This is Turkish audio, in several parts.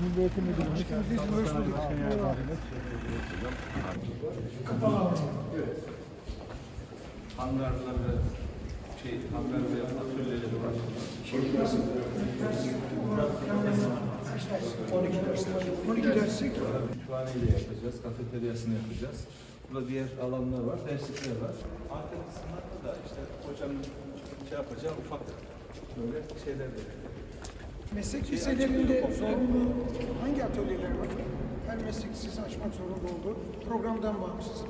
Milli Eğitim Müdürümüz. Hangarlarda şey, hangar ve atölyeleri var. 12 derslik. Kütüphaneyle yapacağız, kafeteryasını yapacağız. Burada diğer alanlar var, derslikler var. Arka kısımlarda da işte hocanın şey yapacağı ufak böyle şeyler de Meslek liselerinde zorunlu hangi atölyeler var? Her meslek lisesi açmak zorunda olduğu programdan bağımsız.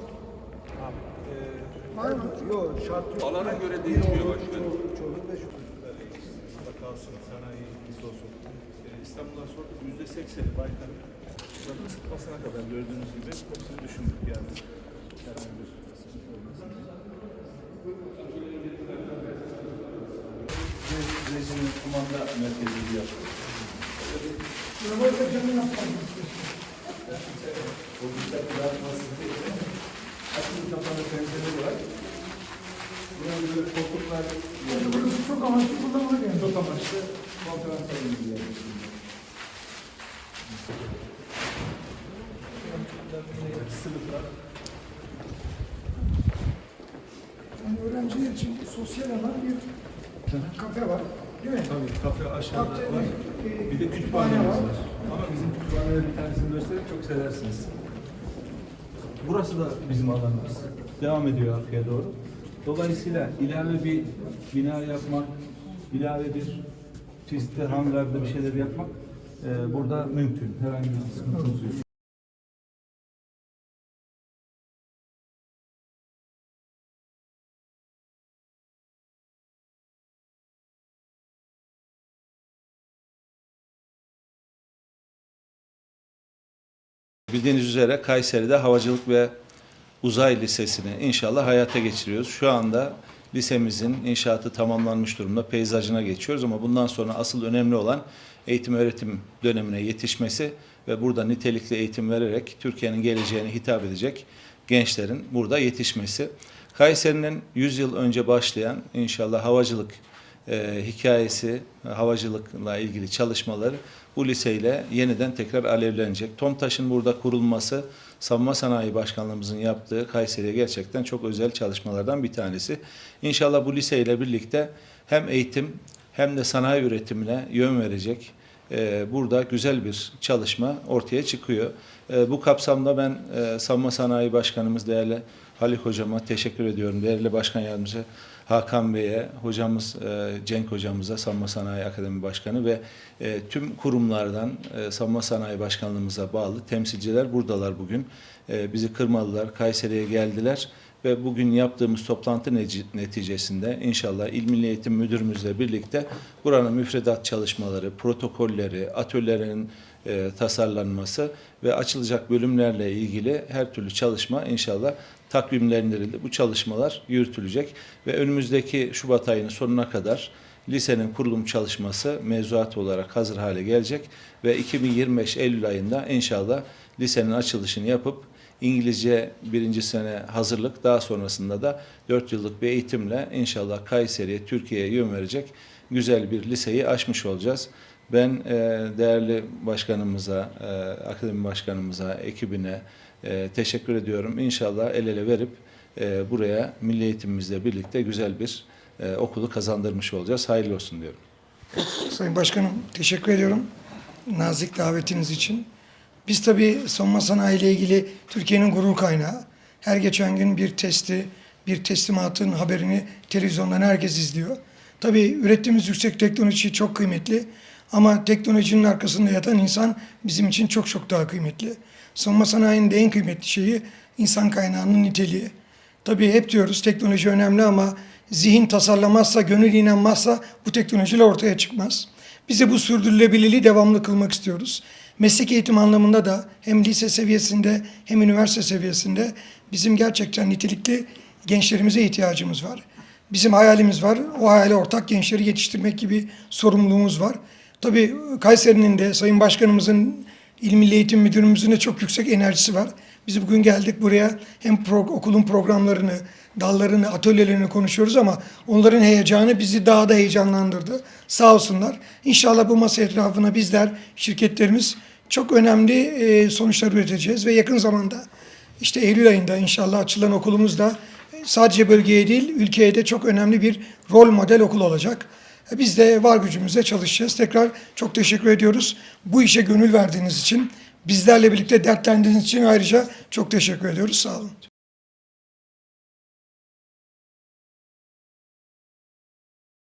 Var mı? Yok, şart yok. Alana göre değişiyor başkanım. Kalsın, sanayi, lise olsun. Ee, İstanbul'a sorduk, yüzde sekseni Baykan. Isıtmasına kadar gördüğünüz gibi hepsini düşündük yani. Herhangi bir Rejinin kumanda merkezini yaptık. Burada canı yapmadım. O güzel dağıtması değil. Açık kapalı pencereleri var. Burada böyle koltuklar Burası çok amaçlı kullanılır yani. çok amaçlı konferans salonu gibi yapmışlar. Sınıflar. Yani öğrenciler için sosyal alan bir kafe var. Değil mi? Tabii kafe aşağıda Kafe, var. e, Bir de kütüphane var. Ama bizim kütüphaneler bir tanesini göstereyim çok seversiniz. Burası da bizim alanımız. Devam ediyor arkaya doğru. Dolayısıyla ilave bir bina yapmak, ilave bir pistte, hangarda bir şeyler yapmak e, burada mümkün. Herhangi bir sıkıntımız yok. Bildiğiniz üzere Kayseri'de Havacılık ve Uzay Lisesi'ni inşallah hayata geçiriyoruz. Şu anda lisemizin inşaatı tamamlanmış durumda. Peyzajına geçiyoruz ama bundan sonra asıl önemli olan eğitim öğretim dönemine yetişmesi ve burada nitelikli eğitim vererek Türkiye'nin geleceğine hitap edecek gençlerin burada yetişmesi. Kayseri'nin 100 yıl önce başlayan inşallah havacılık e, hikayesi, havacılıkla ilgili çalışmaları bu liseyle yeniden tekrar alevlenecek. TOMTAŞ'ın burada kurulması, Savunma Sanayi Başkanlığımızın yaptığı Kayseri'ye gerçekten çok özel çalışmalardan bir tanesi. İnşallah bu liseyle birlikte hem eğitim hem de sanayi üretimine yön verecek. e, burada güzel bir çalışma ortaya çıkıyor. E, bu kapsamda ben e, Savunma Sanayi Başkanımız değerli Haluk Hocama teşekkür ediyorum. Değerli Başkan Yardımcısı Hakan Bey'e, hocamız e, Cenk Hocamıza, Savunma Sanayi Akademi Başkanı ve e, tüm kurumlardan e, Savunma Sanayi Başkanlığımıza bağlı temsilciler buradalar bugün. E, bizi kırmadılar, Kayseri'ye geldiler ve bugün yaptığımız toplantı neticesinde inşallah İl Milli Eğitim Müdürümüzle birlikte buranın müfredat çalışmaları, protokolleri, atölyelerin e, tasarlanması ve açılacak bölümlerle ilgili her türlü çalışma inşallah takvimlendirildi. Bu çalışmalar yürütülecek ve önümüzdeki Şubat ayının sonuna kadar lisenin kurulum çalışması mevzuat olarak hazır hale gelecek ve 2025 Eylül ayında inşallah lisenin açılışını yapıp İngilizce birinci sene hazırlık daha sonrasında da 4 yıllık bir eğitimle inşallah Kayseri'ye, Türkiye'ye yön verecek güzel bir liseyi açmış olacağız. Ben e, değerli başkanımıza, e, akademi başkanımıza, ekibine e, teşekkür ediyorum. İnşallah el ele verip e, buraya milli eğitimimizle birlikte güzel bir e, okulu kazandırmış olacağız. Hayırlı olsun diyorum. Sayın Başkanım teşekkür ediyorum nazik davetiniz için. Biz tabii savunma sanayi ile ilgili Türkiye'nin gurur kaynağı. Her geçen gün bir testi, bir teslimatın haberini televizyondan herkes izliyor. Tabii ürettiğimiz yüksek teknoloji çok kıymetli ama teknolojinin arkasında yatan insan bizim için çok çok daha kıymetli. Savunma sanayinin de en kıymetli şeyi insan kaynağının niteliği. Tabii hep diyoruz teknoloji önemli ama zihin tasarlamazsa, gönül inanmazsa bu teknolojiler ortaya çıkmaz. Biz de bu sürdürülebilirliği devamlı kılmak istiyoruz. Meslek eğitim anlamında da hem lise seviyesinde hem üniversite seviyesinde bizim gerçekten nitelikli gençlerimize ihtiyacımız var. Bizim hayalimiz var. O hayale ortak gençleri yetiştirmek gibi sorumluluğumuz var. Tabii Kayseri'nin de Sayın Başkanımızın İl Milli Eğitim Müdürümüzün de çok yüksek enerjisi var. Biz bugün geldik buraya hem pro- okulun programlarını, dallarını, atölyelerini konuşuyoruz ama onların heyecanı bizi daha da heyecanlandırdı. Sağ olsunlar. İnşallah bu masa etrafına bizler, şirketlerimiz çok önemli e, sonuçlar üreteceğiz ve yakın zamanda işte Eylül ayında inşallah açılan okulumuz da sadece bölgeye değil ülkeye de çok önemli bir rol model okul olacak. Biz de var gücümüzle çalışacağız. Tekrar çok teşekkür ediyoruz. Bu işe gönül verdiğiniz için, bizlerle birlikte dertlendiğiniz için ayrıca çok teşekkür ediyoruz. Sağ olun.